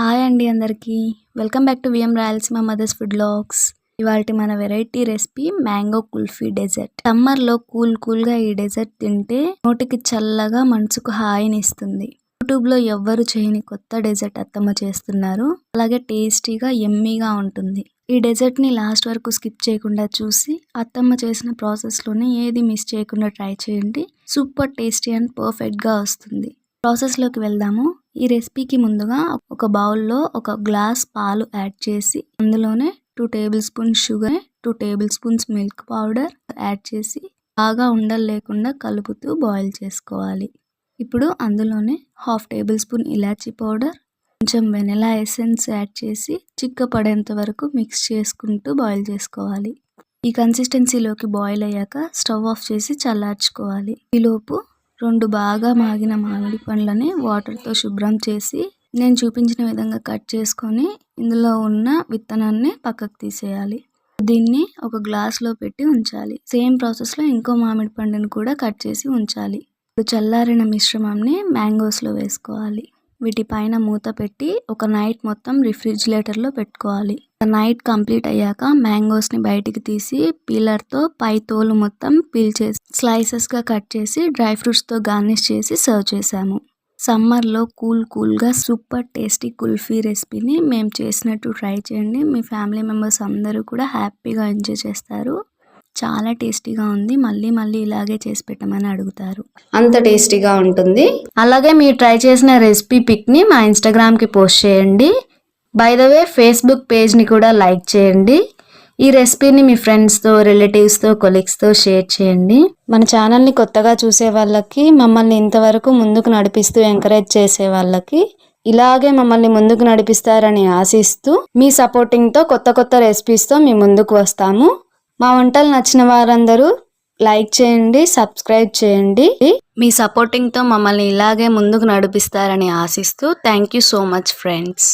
Hi అండి అందరికీ. Welcome back to VM Rayalaseema mothers food logs ఇవాళ మన variety recipe mango kulfi dessert సమ్మర్లో కూల్ కూల్గా ఈ డెజర్ట్ తింటే నోటికి చల్లగా మనసుకు హాయిని ఇస్తుంది. యూట్యూబ్లో ఎవ్వరు చేయని కొత్త డెజర్ట్ అత్తమ్మ చేస్తున్నారు. అలాగే టేస్టీగా ఎమ్మీగా ఉంటుంది. ఈ డెజర్ట్ని లాస్ట్ వరకు స్కిప్ చేయకుండా చూసి అత్తమ్మ చేసిన ప్రాసెస్లోనే ఏది మిస్ చేయకుండా ట్రై చేయండి. సూపర్ టేస్టీ అండ్ పర్ఫెక్ట్గా వస్తుంది. ప్రాసెస్లోకి వెళ్దాము. ఈ రెసిపీకి ముందుగా ఒక బౌల్లో ఒక గ్లాస్ పాలు యాడ్ చేసి అందులోనే two table spoon sugar two table spoons milk powder add చేసి బాగా ఉండలు లేకుండా కలుపుతూ బాయిల్ చేసుకోవాలి. ఇప్పుడు అందులోనే హాఫ్ టేబుల్ స్పూన్ ఇలాచీ పౌడర్ కొంచెం వెనిలా ఎసెన్స్ యాడ్ చేసి చిక్క పడేంత వరకు మిక్స్ చేసుకుంటూ బాయిల్ చేసుకోవాలి. ఈ కన్సిస్టెన్సీలోకి బాయిల్ అయ్యాక స్టవ్ ఆఫ్ చేసి చల్లార్చుకోవాలి. ఈలోపు రెండు బాగా మాగిన మామిడి పండ్లని వాటర్తో శుభ్రం చేసి నేను చూపించిన విధంగా కట్ చేసుకొని ఇందులో ఉన్న విత్తనాన్ని పక్కకు తీసేయాలి. దీన్ని ఒక గ్లాస్లో పెట్టి ఉంచాలి. సేమ్ ప్రాసెస్లో ఇంకో మామిడి పండుని కూడా కట్ చేసి ఉంచాలి. చల్లారిన మిశ్రమాన్ని మ్యాంగోస్లో వేసుకోవాలి. వీటి పైన మూత పెట్టి ఒక నైట్ మొత్తం రిఫ్రిజిరేటర్లో పెట్టుకోవాలి. నైట్ కంప్లీట్ అయ్యాక మ్యాంగోస్ని బయటికి తీసి పీలర్తో పై తోలు మొత్తం పీల్ చేసి స్లైసెస్గా కట్ చేసి డ్రై ఫ్రూట్స్తో గార్నిష్ చేసి సర్వ్ చేసాము సమ్మర్లో కూల్ కూల్గా సూపర్ టేస్టీ కుల్ఫీ రెసిపీని మేము చేసినట్టు ట్రై చేయండి. మీ ఫ్యామిలీ మెంబర్స్ అందరూ కూడా హ్యాపీగా ఎంజాయ్ చేస్తారు. చాలా టేస్టీగా ఉంది. మళ్ళీ మళ్ళీ ఇలాగే చేసి పెట్టమని అడుగుతారు. అంత టేస్టీగా ఉంటుంది. అలాగే మీరు ట్రై చేసిన రెసిపీ పిక్ని మా ఇన్స్టాగ్రామ్కి పోస్ట్ చేయండి. బై ద వే ఫేస్బుక్ పేజ్ని కూడా లైక్ చేయండి. ఈ రెసిపీని మీ ఫ్రెండ్స్తో రిలేటివ్స్తో కొలీగ్స్తో షేర్ చేయండి. మన ఛానల్ని కొత్తగా చూసే వాళ్ళకి మమ్మల్ని ఇంతవరకు ముందుకు నడిపిస్తూ ఎంకరేజ్ చేసే వాళ్ళకి ఇలాగే మమ్మల్ని ముందుకు నడిపిస్తారని ఆశిస్తూ మీ సపోర్టింగ్తో కొత్త కొత్త రెసిపీస్తో మీ ముందుకు వస్తాము. మా వంటలు నచ్చిన వారందరూ లైక్ చేయండి సబ్స్క్రైబ్ చేయండి. మీ సపోర్టింగ్తో మమ్మల్ని ఇలాగే ముందుకు నడిపిస్తారని ఆశిస్తూ thank you so much friends.